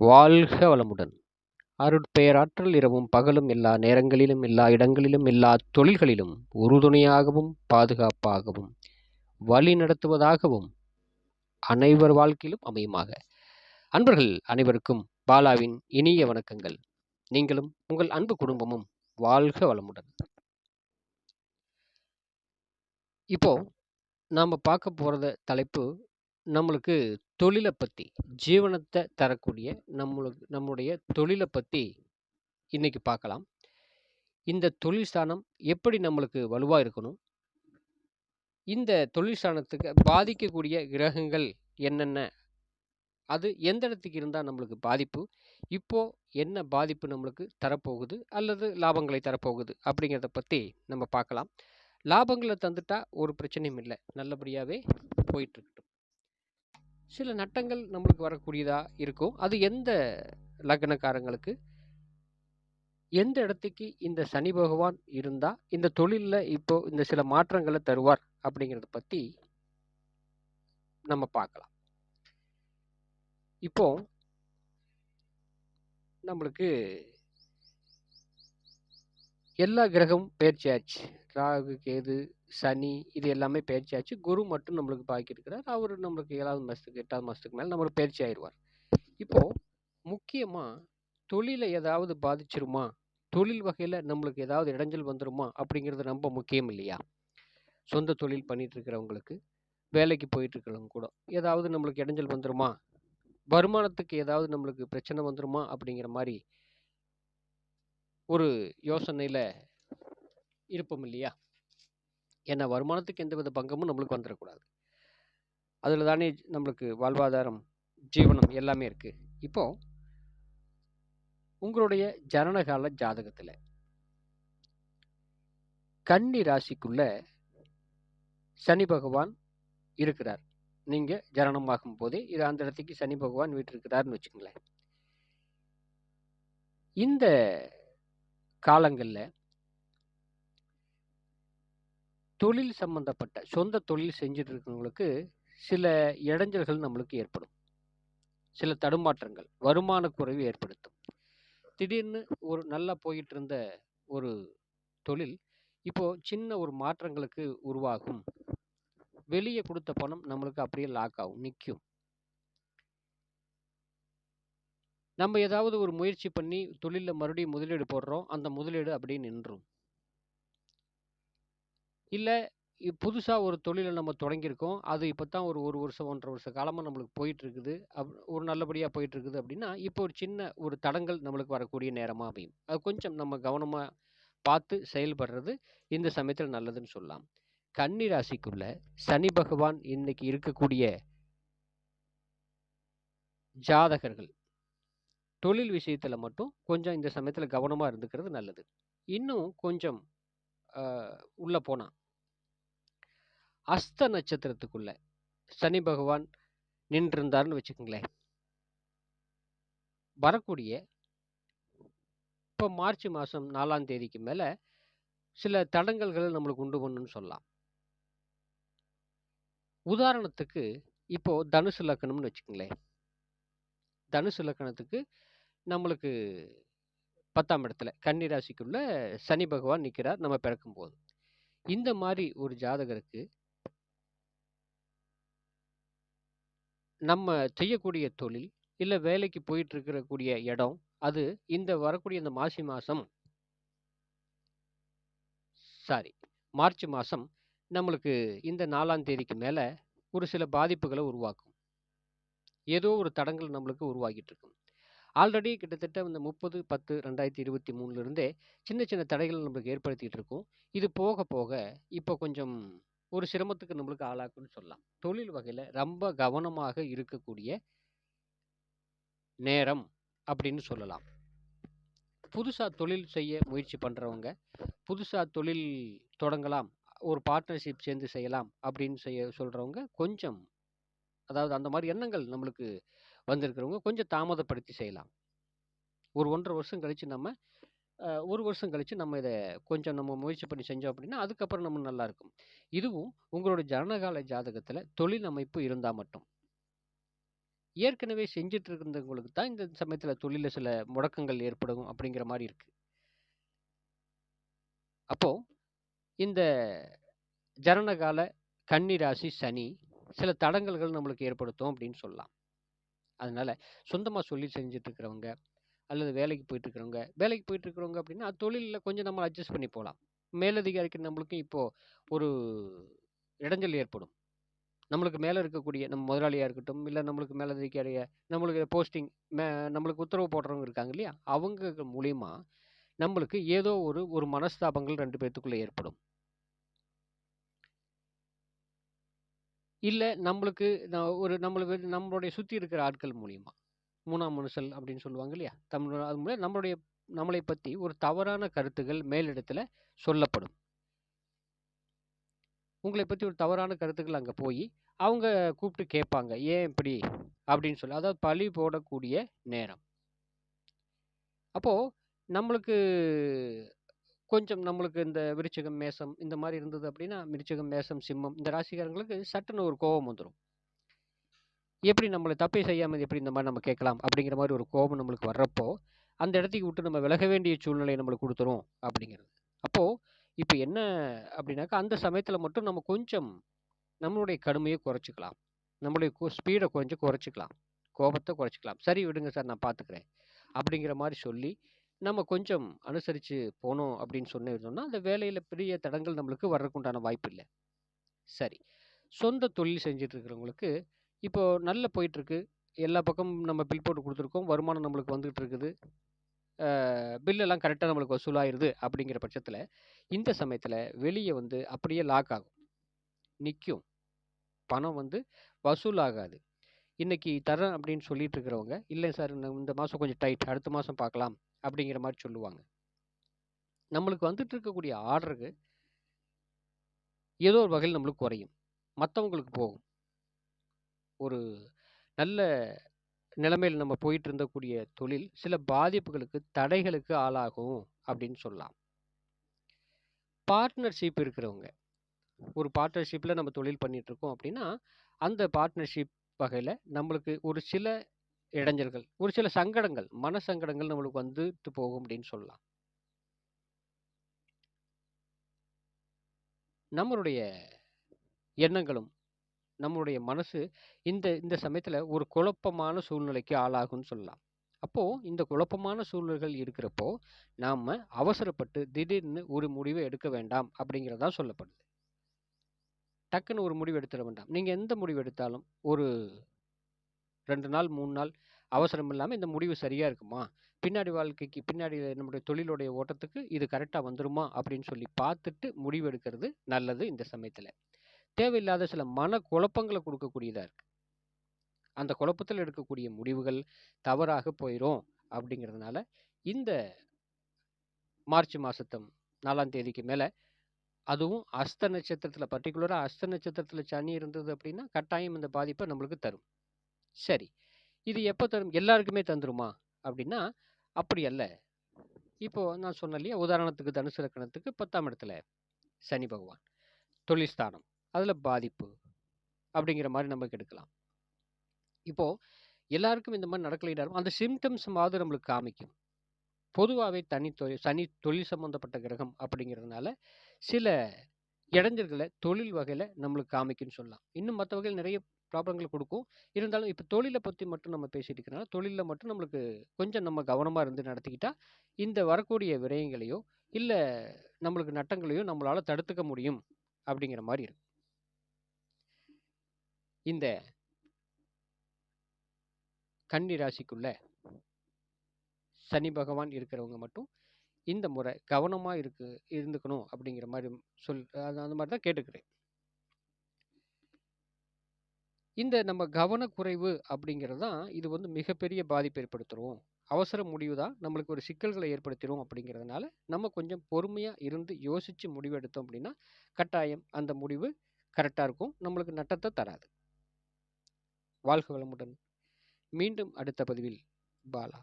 வாழ்க வளமுடன். அருட்பெயராற்றல் இரவும் பகலும் எல்லா நேரங்களிலும் எல்லா இடங்களிலும் எல்லா தொழில்களிலும் உறுதுணையாகவும் பாதுகாப்பாகவும் வழி நடத்துவதாகவும் அனைவர் வாழ்க்கையிலும் அமையுமாக. அன்பர்கள் அனைவருக்கும் பாலாவின் இனிய வணக்கங்கள். நீங்களும் உங்கள் அன்பு குடும்பமும் வாழ்க வளமுடன். இப்போ நாம் பார்க்க போகிறத தலைப்பு நம்மளுக்கு தொழிலை பற்றி ஜீவனத்தை தரக்கூடிய நம்மளுக்கு நம்முடைய தொழிலை பற்றி இன்றைக்கி பார்க்கலாம் இந்த தொழில் ஸ்தானம் எப்படி நம்மளுக்கு வலுவாக இருக்கணும்? இந்த தொழில் ஸ்தானத்துக்கு பாதிக்கக்கூடிய கிரகங்கள் என்னென்ன? அது எந்த இடத்துக்கு இருந்தால் நம்மளுக்கு பாதிப்பு? இப்போ என்ன பாதிப்பு நம்மளுக்கு தரப்போகுது? அல்லது லாபங்களை தரப்போகுது? அப்படிங்கிறத பற்றி நம்ம பார்க்கலாம் லாபங்களை தந்துட்டா ஒரு பிரச்சனையும் இல்லை. நல்லபடியாகவே போயிட்டுருக்கு சில நட்டங்கள் நம்மளுக்கு வரக்கூடியதாக இருக்கும். அது எந்த லக்னக்காரங்களுக்கு? எந்த இடத்துக்கு இந்த சனி பகவான் இருந்தால் இந்த தொழிலில் இப்போ இந்த சில மாற்றங்களை தருவார் அப்படிங்கிறத பற்றி நம்ம பார்க்கலாம். இப்போ நம்மளுக்கு எல்லா கிரகமும் பேர்ச்சியாச்சு ராகு கேது சனி இது எல்லாமே பயிற்சியாச்சு. குரு மட்டும் நம்மளுக்கு பாக்கி இருக்கிறார். அவர் நம்மளுக்கு ஏழாவது மாதத்துக்கு எட்டாவது மாதத்துக்கு மேலே நம்மளுக்கு பயிற்சி ஆயிடுவார் இப்போது முக்கியமாக தொழிலை ஏதாவது பாதிச்சிருமா? தொழில் வகையில் நம்மளுக்கு ஏதாவது இடைஞ்சல் வந்துருமா? அப்படிங்கிறது ரொம்ப முக்கியம் இல்லையா? சொந்த தொழில் பண்ணிட்டு இருக்கிறவங்களுக்கு வேலைக்கு போயிட்டு இருக்கிறவங்க கூட ஏதாவது நம்மளுக்கு இடைஞ்சல் வந்துருமா? வருமானத்துக்கு ஏதாவது நம்மளுக்கு பிரச்சனை வந்துருமா? அப்படிங்கிற மாதிரி ஒரு யோசனையில் இருப்போம் இல்லையா? ஏன்னா வருமானத்துக்கு எந்தவித பங்கமும் நம்மளுக்கு வந்துடக்கூடாது அதில் தானே நம்மளுக்கு வாழ்வாதாரம் ஜீவனம் எல்லாமே இருக்கு. இப்போ உங்களுடைய ஜனனகால ஜாதகத்தில் கன்னி ராசிக்குள்ள சனி பகவான் இருக்கிறார். நீங்க ஜனனமாகும் போதே இது அந்த இடத்துக்கு சனி பகவான் வீட்டிருக்கிறாருன்னு வச்சுக்கோங்களேன். இந்த காலங்களில் தொழில் சம்பந்தப்பட்ட சொந்த தொழில் செஞ்சுட்டு இருக்கிறவங்களுக்கு சில இடைஞ்சல்கள் நம்மளுக்கு ஏற்படும். சில தடுமாற்றங்கள் வருமான குறைவு ஏற்படுத்தும். திடீர்னு ஒரு நல்லா போயிட்டு இருந்த ஒரு தொழில் இப்போ சின்ன ஒரு மாற்றங்களுக்கு உருவாகும். வெளியே கொடுத்த பணம் நம்மளுக்கு அப்படியே லாக் ஆகும் நிற்கும் நம்ம ஏதாவது ஒரு முயற்சி பண்ணி தொழிலில் மறுபடியும் முதலீடு போடுறோம் அந்த முதலீடு அப்படியே நின்றும். இல்லை புதுசாக ஒரு தொழிலை நம்ம தொடங்கியிருக்கோம். அது இப்போ தான் ஒரு ஒரு வருஷம் ஒன்றரை வருஷ காலமாக நம்மளுக்கு போயிட்டுருக்குது. அப் ஒரு நல்லபடியாக போயிட்டுருக்குது அப்படின்னா இப்போ ஒரு சின்ன ஒரு தடங்கள் நம்மளுக்கு வரக்கூடிய நேரமாக அமையும். அது கொஞ்சம் நம்ம கவனமாக பார்த்து செயல்படுறது இந்த சமயத்தில் நல்லதுன்னு சொல்லலாம். கன்னி ராசிக்குள்ள சனி பகவான் இன்னைக்கு இருக்கக்கூடிய ஜாதகர்கள் தொழில் விஷயத்தில் மட்டும் கொஞ்சம் இந்த சமயத்தில் கவனமாக இருந்துக்கிறது நல்லது. இன்னும் கொஞ்சம் உள்ளே போனான். அஸ்த நட்சத்திரத்துக்குள்ள சனி பகவான் நின்றிருந்தார்னு வச்சுக்கோங்களேன். வரக்கூடிய இப்போ மார்ச் மாதம் நாலாம் தேதிக்கு மேலே சில தடங்கல்களை நம்மளுக்கு உண்டு பண்ணுன்னு சொல்லலாம். உதாரணத்துக்கு இப்போது தனுசு லக்கணம்னு வச்சுக்கோங்களேன். தனுசு லக்கணத்துக்கு நம்மளுக்கு பத்தாம் இடத்துல கன்னி ராசிக்குள்ள சனி பகவான் நிற்கிறார் நம்ம பிறக்கும் போது இந்த மாதிரி ஒரு ஜாதகருக்கு நம்ம செய்யக்கூடிய தொழில் இல்லை வேலைக்கு போயிட்டு இருக்கக்கூடிய இடம் அது இந்த வரக்கூடிய இந்த மாசி மாதம் சாரி மார்ச் மாதம் நம்மளுக்கு இந்த நாலாம் தேதிக்கு மேலே ஒரு சில பாதிப்புகளை உருவாக்கும். ஏதோ ஒரு தடங்கள் நம்மளுக்கு உருவாகிட்டு இருக்கும் ஆல்ரெடி கிட்டத்தட்ட இந்த முப்பது பத்து ரெண்டாயிரத்தி இருபத்தி மூணுலேருந்தே சின்ன சின்ன தடைகள் நம்மளுக்கு ஏற்படுத்திட்டு இருக்கும். இது போக போக இப்போ கொஞ்சம் ஒரு சிரமத்துக்கு நம்மளுக்கு ஆளாக்குன்னு சொல்லலாம். தொழில் வகையில் ரொம்ப கவனமாக இருக்கக்கூடிய நேரம் அப்படின்னு சொல்லலாம். புதுசாக தொழில் செய்ய முயற்சி பண்ணுறவங்க புதுசாக தொழில் தொடங்கலாம் ஒரு பார்ட்னர்ஷிப் சேர்ந்து செய்யலாம் அப்படின்னு செய்ய சொல்கிறவங்க கொஞ்சம் அதாவது அந்த மாதிரி எண்ணங்கள் நம்மளுக்கு வந்திருக்கிறவங்க கொஞ்சம் தாமதப்படுத்தி செய்யலாம். ஒரு ஒன்றரை வருஷம் கழித்து நம்ம ஒரு வருஷம் கழித்து நம்ம இதை கொஞ்சம் நம்ம முயற்சி பண்ணி செஞ்சோம் அப்படின்னா அதுக்கப்புறம் நம்ம நல்லாயிருக்கும் இதுவும் உங்களோட ஜனகால ஜாதகத்தில் தொழில் அமைப்பு இருந்தால் மட்டும். ஏற்கனவே செஞ்சுட்டு இருந்தவங்களுக்கு தான் இந்த சமயத்தில் தொழிலில் சில முடக்கங்கள் ஏற்படும் அப்படிங்கிற மாதிரி இருக்குது அப்போது இந்த ஜனனகால கன்னிராசி சனி சில தடங்கல்கள் நம்மளுக்கு ஏற்படுத்தும் அப்படின்னு சொல்லலாம். அதனால் சொந்தமாக சொல்லி செஞ்சிட்ருக்கிறவங்க அல்லது வேலைக்கு போயிட்டுருக்கிறவங்க வேலைக்கு போயிட்டுருக்குறவங்க அப்படின்னா, தொழிலில் கொஞ்சம் நம்ம அட்ஜஸ்ட் பண்ணி போகலாம் மேலதிகாரிக்கு நம்மளுக்கும் இப்போது ஒரு இடைஞ்சல் ஏற்படும். நம்மளுக்கு மேலே இருக்கக்கூடிய நம்ம முதலாளியாக இருக்கட்டும், இல்லை நம்மளுக்கு மேலதிகாரிய நம்மளுக்கு போஸ்டிங் மே நம்மளுக்கு உத்தரவு போடுறவங்க இருக்காங்க இல்லையா? அவங்க மூலிமா நம்மளுக்கு ஏதோ ஒரு ஒரு மனஸ்தாபங்கள் ரெண்டு பேர்த்துக்குள்ளே ஏற்படும். இல்ல நம்மளுக்கு நான் ஒரு நம்மளுக்கு நம்மளுடைய சுத்தி இருக்கிற ஆட்கள் மூலியமா. 3ஆம் மனுஷல் அப்படின்னு சொல்லுவாங்க இல்லையா? தமிழ் அது மூலம் நம்மளுடைய நம்மளை பத்தி ஒரு தவறான கருத்துகள் மேலிடத்தில் சொல்லப்படும். உங்களை பத்தி ஒரு தவறான கருத்துக்கள் அங்க போயி, அவங்க கூப்பிட்டு கேட்பாங்க. "ஏன் இப்படி?" அப்படின்னு சொல்லி. அதாவது பழி போடக்கூடிய நேரம். அப்போ நம்மளுக்கு கொஞ்சம் நம்மளுக்கு இந்த விருச்சிகம், மேஷம் இந்த மாதிரி இருந்தது அப்படின்னா, விருச்சிகம், மேஷம், சிம்மம் இந்த ராசிக்காரங்களுக்கு சட்டுன்னு ஒரு கோபம் வந்துடும் எப்படி நம்மளை தப்பே செய்யாமல் எப்படி இந்த மாதிரி நம்ம கேட்கலாம்? அப்படிங்கிற மாதிரி ஒரு கோபம் நம்மளுக்கு வர்றப்போ, அந்த இடத்துக்கு விட்டு நம்ம விலக வேண்டிய சூழ்நிலையை நம்மளுக்கு கொடுத்துரும் அப்படிங்கிறது. அப்போது இப்போ என்ன அப்படின்னாக்கா, அந்த சமயத்தில் மட்டும் நம்ம கொஞ்சம் நம்மளுடைய கடுமையை குறைச்சிக்கலாம் நம்மளுடைய ஸ்பீடை கொஞ்சம் குறைச்சிக்கலாம் கோபத்தை குறைச்சிக்கலாம் "சரி விடுங்க சார் நான் பார்த்துக்கிறேன்." அப்படிங்கிற மாதிரி சொல்லி, நம்ம கொஞ்சம் அனுசரித்து போனோம் அப்படின்னு சொன்னிருந்தோம்னா, அந்த வேலையில் பெரிய தடங்கள் நம்மளுக்கு வர்றதுக்குண்டான வாய்ப்பு இல்லை சரி. சொந்த தொழில் செஞ்சுட்டு இருக்கிறவங்களுக்கு, நல்ல நல்லா போயிட்டுருக்கு. எல்லா பக்கமும் நம்ம பில் போட்டு கொடுத்துருக்கோம் வருமானம் நம்மளுக்கு வந்துகிட்டு இருக்குது. பில்லெல்லாம் கரெக்டாக நம்மளுக்கு வசூலாயிருது அப்படிங்கிற பட்சத்தில் இந்த சமயத்தில் வெளியே வந்து அப்படியே லாக் ஆகும். நிற்கும் பணம் வந்து வசூல் ஆகாது. தரேன் அப்படின்னு சொல்லிட்டு இருக்கிறவங்க, இல்லை சார் இந்த மாதம் கொஞ்சம் டைட். அடுத்த மாதம் பார்க்கலாம்." அப்படிங்கிற மாதிரி சொல்லுவாங்க. நம்மளுக்கு வந்துட்டு இருக்கக்கூடிய ஆர்டருக்கு ஏதோ ஒரு வகையில் நம்மளுக்கு குறையும். மற்றவங்களுக்கு போகும். ஒரு நல்ல நிலைமையில் நம்ம போயிட்டு இருந்தக்கூடிய தொழில், சில பாதிப்புகளுக்கு, தடைகளுக்கு ஆளாகும் அப்படின்னு சொல்லலாம். பார்ட்னர்ஷிப் இருக்கிறவங்க. ஒரு பார்ட்னர்ஷிப்பில் நம்ம தொழில் பண்ணிகிட்ருக்கோம் அப்படின்னா, அந்த பார்ட்னர்ஷிப் வகையில் நம்மளுக்கு ஒரு சில இடைஞ்சல்கள், ஒரு சில சங்கடங்கள், மன சங்கடங்கள் நம்மளுக்கு வந்துட்டு போகும் அப்படின்னு சொல்லலாம். நம்மளுடைய எண்ணங்களும், நம்மளுடைய மனசு இந்த இந்த சமயத்தில் ஒரு குழப்பமான சூழ்நிலைக்கு ஆளாகும்னு சொல்லலாம். அப்போது இந்த குழப்பமான சூழ்நிலைகள் இருக்கிறப்போ, நாம் அவசரப்பட்டு திடீர்னு ஒரு முடிவை எடுக்க வேண்டாம் அப்படிங்கிறதான் சொல்லப்படுது. டக்குன்னு ஒரு முடிவு எடுத்துட வேண்டாம். நீங்கள் எந்த முடிவு எடுத்தாலும், ஒரு ரெண்டு நாள், மூணு நாள் அவசரம் இல்லாமல் இந்த முடிவு சரியாக இருக்குமா? பின்னாடி வாழ்க்கைக்கு பின்னாடி நம்முடைய தொழிலுடைய ஓட்டத்துக்கு இது கரெக்டாக வந்துருமா? அப்படின்னு சொல்லி பார்த்துட்டு முடிவு எடுக்கிறது நல்லது இந்த சமயத்தில் தேவையில்லாத சில மன குழப்பங்களை கொடுக்கக்கூடியதாக இருக்குது அந்த குழப்பத்தில் எடுக்கக்கூடிய முடிவுகள் தவறாக போயிடும் அப்படிங்கிறதுனால, இந்த மார்ச் மாதத்தம் நாலாம் தேதிக்கு மேலே அதுவும் அஸ்த நட்சத்திரத்தில் பர்டிகுலராக அஸ்த நட்சத்திரத்தில் சனி இருந்தது அப்படின்னா, கட்டாயம் இந்த பாதிப்பை நம்மளுக்கு தரும். சரி. இது எப்போ தரும்? எல்லாருக்குமே தந்துருமா? அப்படின்னா, அப்படி அல்ல. இப்போ நான் சொன்னேன் இல்லையா? உதாரணத்துக்கு தனுசு லக்கணத்துக்கு பத்தாம் இடத்துல சனி பகவான். தொழில்ஸ்தானம் அதில் பாதிப்பு. அப்படிங்கிற மாதிரி நமக்கு எடுக்கலாம். இப்போது எல்லாருக்கும் இந்த மாதிரி நடக்கலாம் அந்த சிம்டம்ஸ் மாதிரி நம்மளுக்கு காமிக்கும். பொதுவாகவே தனி தொழில் சனி தொழில் சம்மந்தப்பட்ட கிரகம் அப்படிங்கிறதுனால, சில இடைஞ்சல்களை தொழில் வகையில் நம்மளுக்கு காமிக்கும்னு சொல்லலாம். இன்னும் மற்ற வகையில் நிறைய ப்ராப்ளங்கள கொடுக்கும் இருந்தாலும் இப்போ தொழிலை பற்றி மட்டும் நம்ம பேசிட்டு இருக்கிறனால, தொழிலில் மட்டும் நம்மளுக்கு கொஞ்சம் நம்ம கவனமாக இருந்து நடத்திக்கிட்டால் இந்த வரக்கூடிய விரயங்களையோ, இல்லை நம்மளுக்கு நட்டங்களையோ நம்மளால் தடுத்துக்க முடியும் அப்படிங்கிற மாதிரி இருக்கு. இந்த கன்னி ராசிக்குள்ள சனி பகவான் இருக்கிறவங்க மட்டும், இந்த முறை கவனமாக இருக்கு இருந்துக்கணும் அப்படிங்கிற மாதிரி சொல் அது அந்த மாதிரி தான் கேட்டுக்கிறேன். இந்த நம்ம கவனக்குறைவு அப்படிங்கிறது தான், இது வந்து மிகப்பெரிய பாதிப்பு ஏற்படுத்துகிறோம் அவசர முடிவு தான் நம்மளுக்கு ஒரு சிக்கல்களை ஏற்படுத்திடும் அப்படிங்கிறதுனால, நம்ம கொஞ்சம் பொறுமையாக இருந்து யோசித்து முடிவு எடுத்தோம் அப்படின்னா, கட்டாயம் அந்த முடிவு கரெக்டாக இருக்கும். நம்மளுக்கு நட்டத்தை தராது. வாழ்க வளமுடன். மீண்டும் அடுத்த பதிவில் பாலா.